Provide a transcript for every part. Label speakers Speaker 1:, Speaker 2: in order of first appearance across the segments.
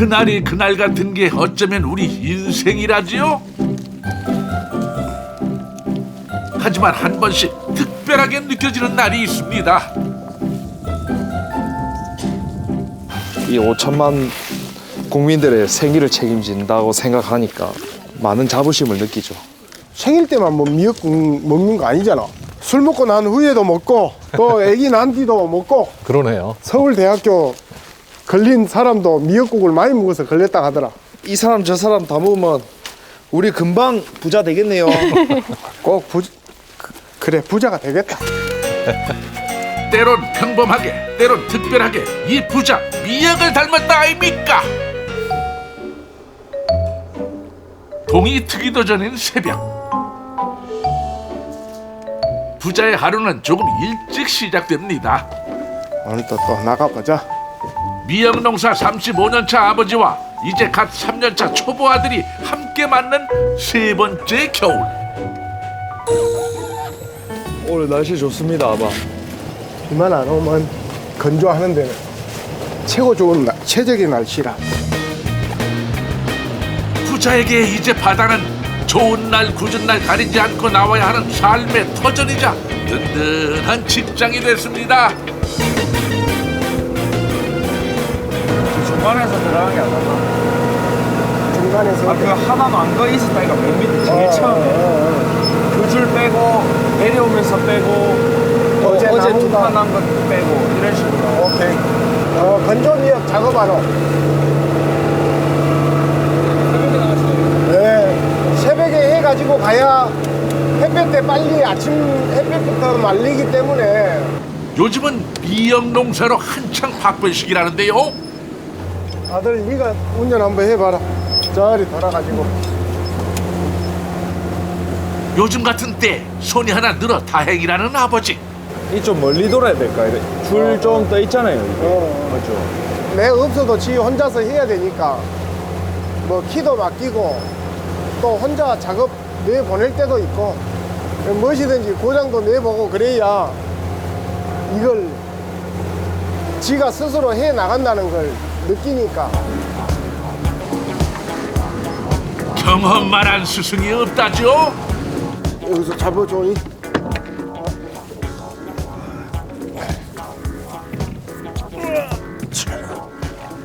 Speaker 1: 그날이 그날 같은 게 어쩌면 우리 인생이라지요. 하지만 한 번씩 특별하게 느껴지는 날이 있습니다.
Speaker 2: 이 5천만 국민들의 생일을 책임진다고 생각하니까 많은 자부심을 느끼죠.
Speaker 3: 생일 때만 뭐 미역국 먹는 거 아니잖아. 술 먹고 난 후에도 먹고 또 애기 난 뒤도 먹고
Speaker 4: 그러네요.
Speaker 3: 서울대학교 걸린 사람도 미역국을 많이 먹어서 걸렸다 하더라.
Speaker 2: 이 사람 저 사람 다 모으면 우리 금방 부자 되겠네요.
Speaker 3: 꼭 부, 그, 그래 부자가 되겠다.
Speaker 1: 때론 평범하게, 때론 특별하게 이 부자 미역을 닮았다 아닙니까? 동이 트기도 전인 새벽. 부자의 하루는 조금 일찍 시작됩니다.
Speaker 3: 오늘도 또 나가보자.
Speaker 1: 미역 농사 35년차 아버지와 이제 갓 3년차 초보 아들이 함께 맞는 세 번째 겨울.
Speaker 2: 오늘 날씨 좋습니다, 아바.
Speaker 3: 비만 안 오면 건조하는 데는 최고 좋은 날, 최적의 날씨라.
Speaker 1: 부자에게 이제 바다는 좋은 날 굳은 날 가리지 않고 나와야 하는 삶의 터전이자 든든한 직장이 됐습니다.
Speaker 5: 중간에서 들어간 게 아니라
Speaker 3: 중간에서
Speaker 5: 아그 하나 망거 있었다니까 맨 밑에 제일
Speaker 3: 어,
Speaker 5: 처음에
Speaker 3: 어,
Speaker 5: 그 줄 빼고 내려오면서 빼고 또
Speaker 3: 어제
Speaker 5: 어제
Speaker 3: 남은 거.
Speaker 5: 두판한 거 빼고 이런 식으로
Speaker 3: 어. 오케이. 어, 건조 미역 작업하러. 네, 새벽에 해가지고 가야 햇볕 때 빨리 아침 햇볕부터 말리기 때문에
Speaker 1: 요즘은 미역 농사로 한창 바쁜 시기라는데요.
Speaker 3: 아들 네가 운전 한번 해봐라. 저리 돌아가지고.
Speaker 1: 요즘 같은 때 손이 하나 늘어 다행이라는 아버지.
Speaker 5: 이 좀 멀리 돌아야 될까 줄 좀 떠 있잖아요 이게
Speaker 3: 어.
Speaker 5: 맞죠
Speaker 3: 내 없어도 지 혼자서 해야 되니까 뭐 키도 맡기고 또 혼자 작업 내 보낼 때도 있고 무엇이든지 고장도 내보고 그래야 이걸 지가 스스로 해 나간다는 걸 느끼니까
Speaker 1: 경험만한 스승이 없다죠.
Speaker 3: 여기서 잡아줘니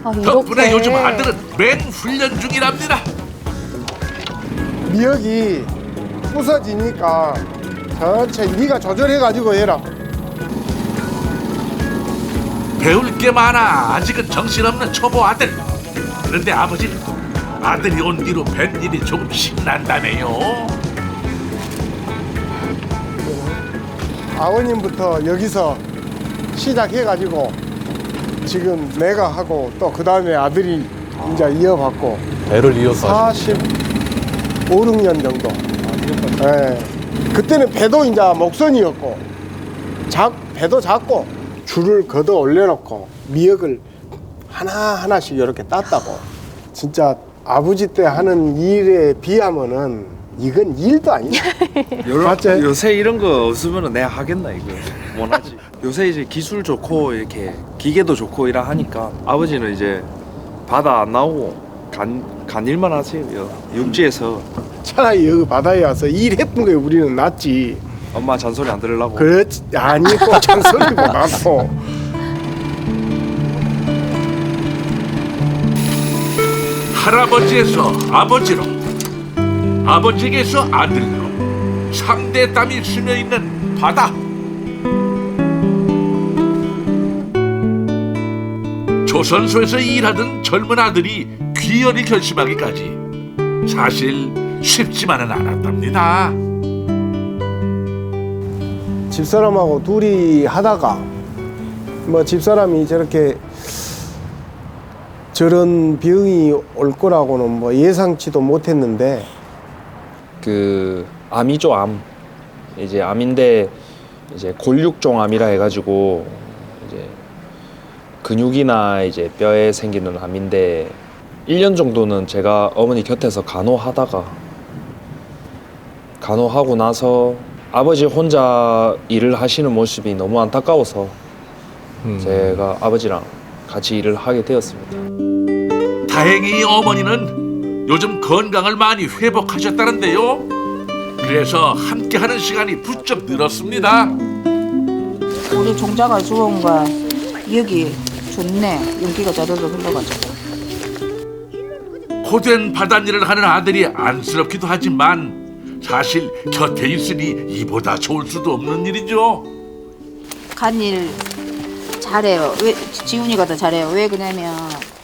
Speaker 6: 아,
Speaker 1: 덕분에
Speaker 6: 이렇게.
Speaker 1: 요즘 아들은 맹 훈련 중이랍니다.
Speaker 3: 미역이 부서지니까 전체 네가 조절해가지고 해라
Speaker 1: 배울 게 많아 아직은 정신없는 초보 아들 그런데 아버지 아들이 온 뒤로 뱃일이 조금 신난다네요
Speaker 3: 아버님부터 여기서 시작해가지고 지금 내가 하고 또 그 다음에 아들이 이제 이어받고
Speaker 4: 배를 이어서
Speaker 3: 45, 6년 정도. 예. 그때는 배도 이제 목선이었고, 작, 배도 작고, 줄을 걷어 올려놓고, 미역을 하나하나씩 이렇게 땄다고. 진짜 아버지 때 하는 일에 비하면은 이건 일도 아니야. 맞지?
Speaker 2: 요새 이런 거 없으면 내가 하겠나 이거 못하지. 요새 이제 기술 좋고 이렇게 기계도 좋고 이라 하니까 아버지는 이제 바다 안 나오고 간, 간 일만 하세요. 여- 육지에서
Speaker 3: 차라리 여기 바다에 와서 일했던 게 우리는 낫지.
Speaker 2: 엄마 잔소리 안 들으려고.
Speaker 3: 그렇지. 아니, 꼭 잔소리고 많고.
Speaker 1: 할아버지에서 아버지로 아버지에게서 아들로 삼대 땀이 스며있는 바다 조선소에서 일하던 젊은 아들이 귀연히 결심하기까지 사실 쉽지만은 않았답니다
Speaker 3: 집사람하고 둘이 하다가 뭐 집사람이 저렇게 저런 병이 올 거라고는 뭐 예상치도 못했는데
Speaker 2: 그 암이죠 암. 이제 암인데 이제 골육종 암이라 해가지고 이제 근육이나 이제 뼈에 생기는 암인데 1년 정도는 제가 어머니 곁에서 간호하다가 간호하고 나서 아버지 혼자 일을 하시는 모습이 너무 안타까워서
Speaker 4: 음.
Speaker 2: 제가 아버지랑 같이 일을 하게 되었습니다.
Speaker 1: 다행히 어머니는 요즘 건강을 많이 회복하셨다는데요. 그래서 함께하는 시간이 부쩍 늘었습니다.
Speaker 4: 우리 종자가 좋은 거 여기 좋네 연기가 자르르 흘러가지고
Speaker 1: 고된 바닷일을 하는 아들이 안쓰럽기도 하지만 사실 곁에 있으니 이보다 좋을 수도 없는 일이죠.
Speaker 4: 간일 잘해요 왜 지훈이가 더 잘해요 왜 그러냐면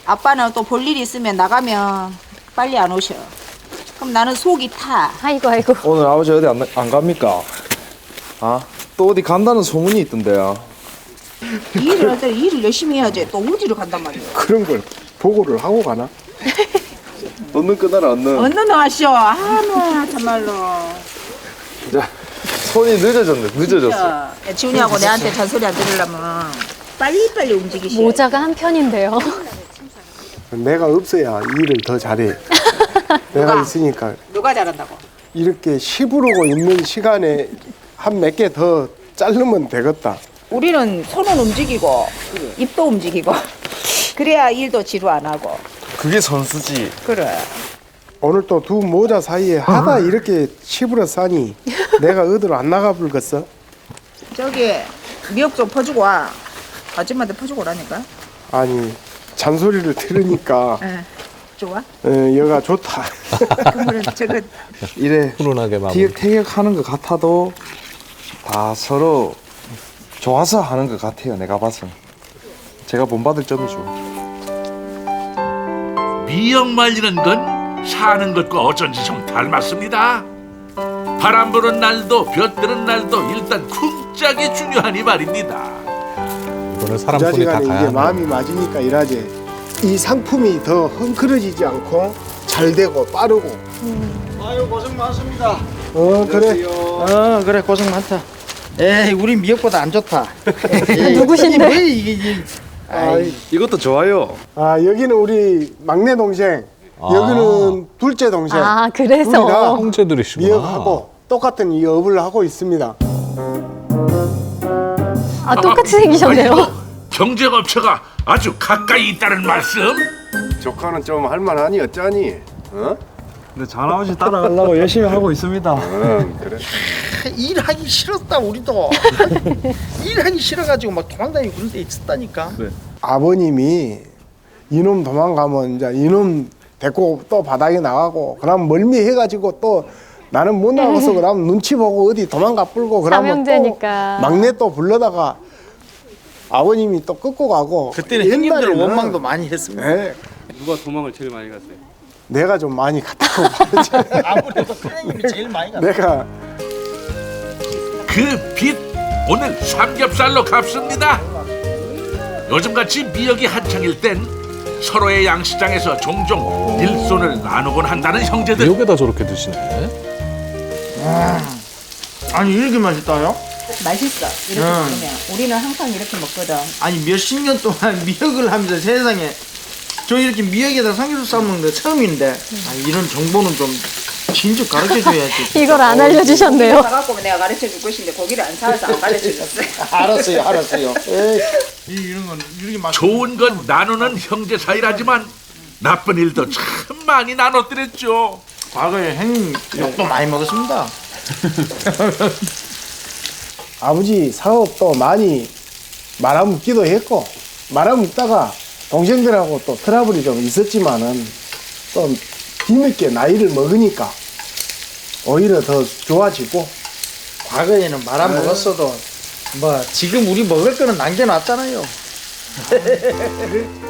Speaker 4: 아빠는 또 볼 일이 있으면 나가면 빨리 안 오셔 그럼 나는 속이 타
Speaker 6: 아이고 아이고.
Speaker 2: 오늘 아버지 어디 안, 안 갑니까? 아? 또 어디 간다는 소문이 있던데요.
Speaker 4: 일을 할 때 일을 열심히 해야지 또 어디로 간단 말이에요
Speaker 3: 그런 걸 보고를 하고 가나?
Speaker 2: 얻는 끊어라 얻는.
Speaker 4: 언능 하시오 아마 참말로
Speaker 2: 자, 손이 늦어졌네. 늦어졌어.
Speaker 4: 야, 지훈이하고 내한테 잔소리 안 들으려면 빨리빨리 움직이시오
Speaker 6: 모자가 한 편인데요.
Speaker 3: 내가 없어야 일을 더 잘해. 내가
Speaker 4: 누가?
Speaker 3: 있으니까
Speaker 4: 누가 잘한다고
Speaker 3: 이렇게 시부르고 있는 시간에 한 몇 개 더 자르면 되겠다.
Speaker 4: 우리는 손은 움직이고 입도 움직이고 그래야 일도 지루 안 하고
Speaker 2: 그게 선수지.
Speaker 4: 그래
Speaker 3: 오늘 또 두 모자 사이에 하다 이렇게 시부러 싸니 내가 어디로 안 나가 불겠어?
Speaker 4: 저기 미역 좀 퍼주고 와 아줌마한테 퍼주고 오라니까
Speaker 3: 아니 잔소리를 들으니까
Speaker 4: 예 좋아
Speaker 3: 어, 여가 좋다.
Speaker 4: 그러면 저거
Speaker 2: 이래
Speaker 5: 훈훈하게 마무리.
Speaker 2: 티격태격하는 것 같아도 다 서로 좋아서 하는 것 같아요. 내가 봐서. 제가 본받을 점이죠.
Speaker 1: 미역 말리는 건 사는 것과 어쩐지 좀 닮았습니다. 바람 부는 날도 볕 드는 날도 일단 쿵짝이 중요하니 말입니다.
Speaker 5: 이거는 사람 손이 다
Speaker 3: 부자지간에
Speaker 5: 가야
Speaker 3: 이게
Speaker 5: 하는
Speaker 3: 마음이 맞으니까 일하지. 이 상품이 더 헝클어지지 않고 잘 되고 빠르고.
Speaker 7: 아유 고생 많습니다.
Speaker 3: 어 그래.
Speaker 7: 어 그래 고생 많다. 에이 우리 미역보다 안 좋다. 에이,
Speaker 6: 누구신데?
Speaker 7: 왜 이게 이게
Speaker 3: 아이,
Speaker 2: 이것도 좋아요.
Speaker 3: 아 여기는 우리 막내 동생. 여기는 둘째 동생.
Speaker 6: 아 그래서
Speaker 5: 형제들이시구나.
Speaker 3: 미역하고 똑같은 이 업을 하고 있습니다.
Speaker 6: 아 똑같이 생기셨네요.
Speaker 1: 경쟁업체가 아주 가까이 있다는 말씀?
Speaker 8: 조카는 좀 할만하니 어쩌니? 어?
Speaker 2: 근데 잘아버지 따라가려고 열심히 하고 있습니다.
Speaker 8: 응 그래.
Speaker 7: 일하기 싫었다 우리도. 일하기 싫어가지고 막 도망다니고 그런 데 있었다니까.
Speaker 3: 아버님이 이놈 도망가면 이제 이놈 데리고 또 바닥에 나가고 그럼 멀미해가지고 또 나는 못 나가서 그러면 눈치 보고 어디 도망가 불고 그러면
Speaker 6: 삼형제니까.
Speaker 3: 또 막내 또 불러다가 아버님이 또 끄고 가고
Speaker 7: 그때는 형님들
Speaker 3: 옛날에는
Speaker 7: 원망도 많이 했습니다.
Speaker 3: 예,
Speaker 9: 누가 도망을 제일 많이 갔어요?
Speaker 3: 내가 좀 많이 갔다고 봐야지.
Speaker 7: 아무래도 큰형님이 제일 많이 갔다.
Speaker 3: 내가
Speaker 1: 그빚 오늘 삼겹살로 갚습니다. 요즘같이 미역이 한창일 땐 서로의 양식장에서 종종 일손을 나누곤 한다는 형제들.
Speaker 5: 미역에다 저렇게 드시네.
Speaker 7: 아니 이렇게 맛있다요?
Speaker 4: 맛있어 이렇게
Speaker 7: 음.
Speaker 4: 먹으면 우리는 항상 이렇게 먹거든
Speaker 7: 아니 몇십 년 동안 미역을 하면서 세상에 저 이렇게 미역에다 삼겹살 싸먹는 거 처음인데 아, 이런 정보는 좀 진즉 가르쳐 줘야지.
Speaker 6: 이걸 안 알려주셨네요.
Speaker 4: 사갖고 내가 가르쳐 줄 것인데 고기를 안 사와서 안 가르쳐 줬어요
Speaker 7: 알았어요, 알았어요. 에이, 이- 이런 건 이렇게 맛.
Speaker 1: 좋은 건 나누는 형제 사이라지만 나쁜 일도 참 많이 나눴더랬죠.
Speaker 7: 과거에 형님 욕도 많이 먹었습니다.
Speaker 3: 아버지 사업도 많이 말아먹기도 했고 말아먹다가 동생들하고 또 트러블이 좀 있었지만은 또 뒤늦게 나이를 먹으니까 오히려 더 좋아지고
Speaker 7: 과거에는 말아 먹었어도 뭐 지금 우리 먹을 거는 남겨놨잖아요.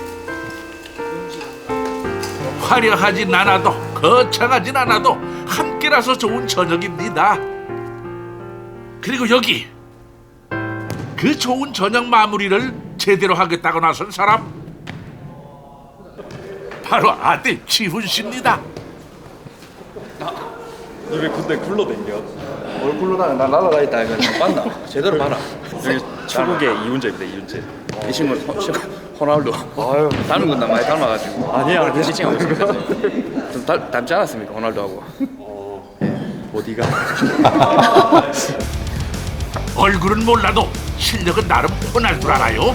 Speaker 1: 화려하진 않아도 거창하진 않아도 함께라서 좋은 저녁입니다. 그리고 여기 그 좋은 저녁 마무리를 제대로 하겠다고 나선 사람 바로 아들 지훈 씨입니다.
Speaker 2: 왜 군대 굴러 댕겨? 뭘 굴러 다녀? 나 날아가 있다 이거 봤나? 제대로 봐라.
Speaker 9: 여기 축구계 이훈재입니다. 이훈재. 이 친구 호, 호날두.
Speaker 2: 아유
Speaker 9: 닮은 건나 많이 닮아가지고.
Speaker 2: 아니야.
Speaker 9: 오늘 피칭하고 있습니다. 좀 닮, 닮지 않았습니까 호날두하고? 예. 어디가?
Speaker 1: 얼굴은 몰라도 실력은 나름 호날두라나요?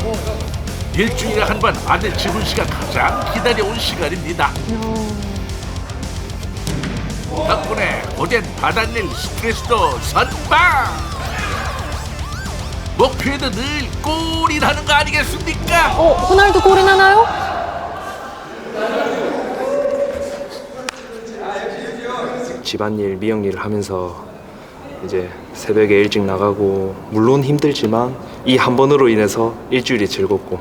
Speaker 1: 일주일에 한 번 아들 지훈 씨가 가장 기다려온 시간입니다. 덕분에 고된 바닷일 스트레스도 선방! 목표에도 늘 꼴이라는 거 아니겠습니까?
Speaker 6: 어, 호날두 골이 나나요?
Speaker 2: 집안일 미역일을 하면서 이제 새벽에 일찍 나가고 물론 힘들지만 이 한 번으로 인해서 일주일이 즐겁고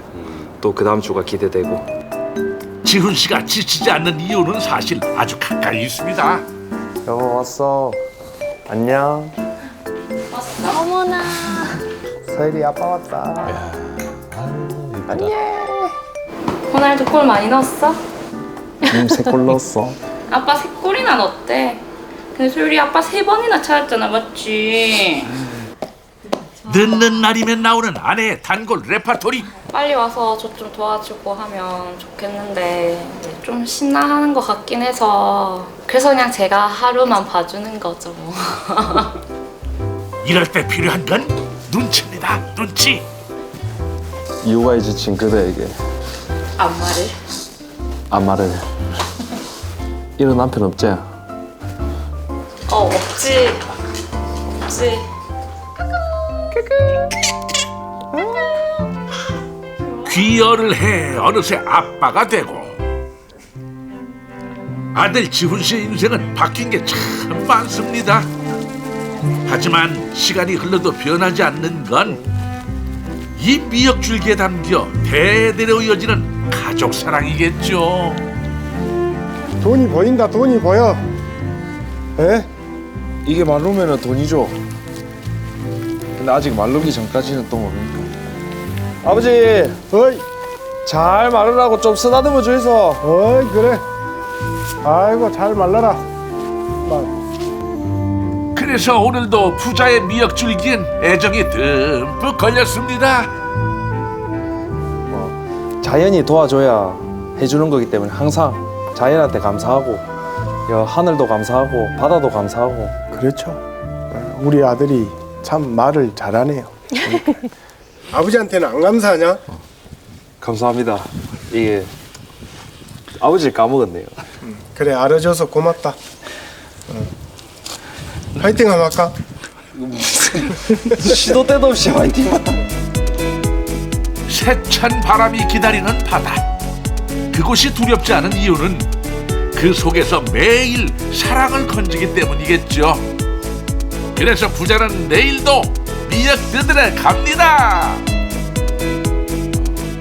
Speaker 2: 또 그 다음 주가 기대되고
Speaker 1: 지훈 씨가 지치지 않는 이유는 사실 아주 가까이 있습니다.
Speaker 2: 여보 왔어 안녕
Speaker 6: 어머나.
Speaker 3: 서일이 아빠 왔다.
Speaker 10: 호날두 골 많이 넣었어?
Speaker 2: 음세골 넣었어
Speaker 10: 아빠 세 골이나 넣었대. 근데 소율이 아빠 세 번이나 찾았잖아, 맞지?
Speaker 1: 늦는 날이면 나오는 아내의 단골 레파토리.
Speaker 10: 빨리 와서 저 좀 도와주고 하면 좋겠는데 좀 신나하는 것 같긴 해서 그래서 그냥 제가 하루만 봐주는 거죠.
Speaker 1: 이럴 때 필요한 건 눈치입니다. 눈치.
Speaker 5: 이유가 지친 그대에게
Speaker 10: 안마를.
Speaker 5: 안 말해. 이런 남편 없지?
Speaker 10: 어, 없지. 없지.
Speaker 1: 귀여를 해 어느새 아빠가 되고 아들 지훈 씨의 인생은 바뀐 게 참 많습니다. 하지만 시간이 흘러도 변하지 않는 건 이 미역 줄기에 담겨 대대로 이어지는 가족 사랑이겠죠.
Speaker 3: 돈이 보인다, 돈이 보여. 에?
Speaker 2: 이게 마르면 돈이죠 근데 아직 마르기 전까지는 또 모르니까 아버지
Speaker 3: 어이,
Speaker 2: 잘 마르라고 좀 쓰다듬어 주이소
Speaker 3: 어이, 그래. 아이고, 잘 말라라. 막.
Speaker 1: 그래서 오늘도 부자의 미역 줄기엔 애정이 듬뿍 걸렸습니다.
Speaker 2: 자연이 도와줘야 해주는 거기 때문에 항상 자연한테 감사하고 여 하늘도 감사하고 바다도 감사하고
Speaker 3: 그렇죠. 우리 아들이 참 말을 잘하네요. 아버지한테는 안 감사하냐?
Speaker 2: 감사합니다 이게 아버지를 까먹었네요
Speaker 3: 그래, 알아줘서 고맙다. 어. 파이팅 한번 할까?
Speaker 2: 시도 때도 없이 화이팅
Speaker 1: 세찬 바람이 기다리는 바다. 그곳이 두렵지 않은 이유는 그 속에서 매일 사랑을 건지기 때문이겠죠. 그래서 부자는 내일도 미역 뜯으러 갑니다.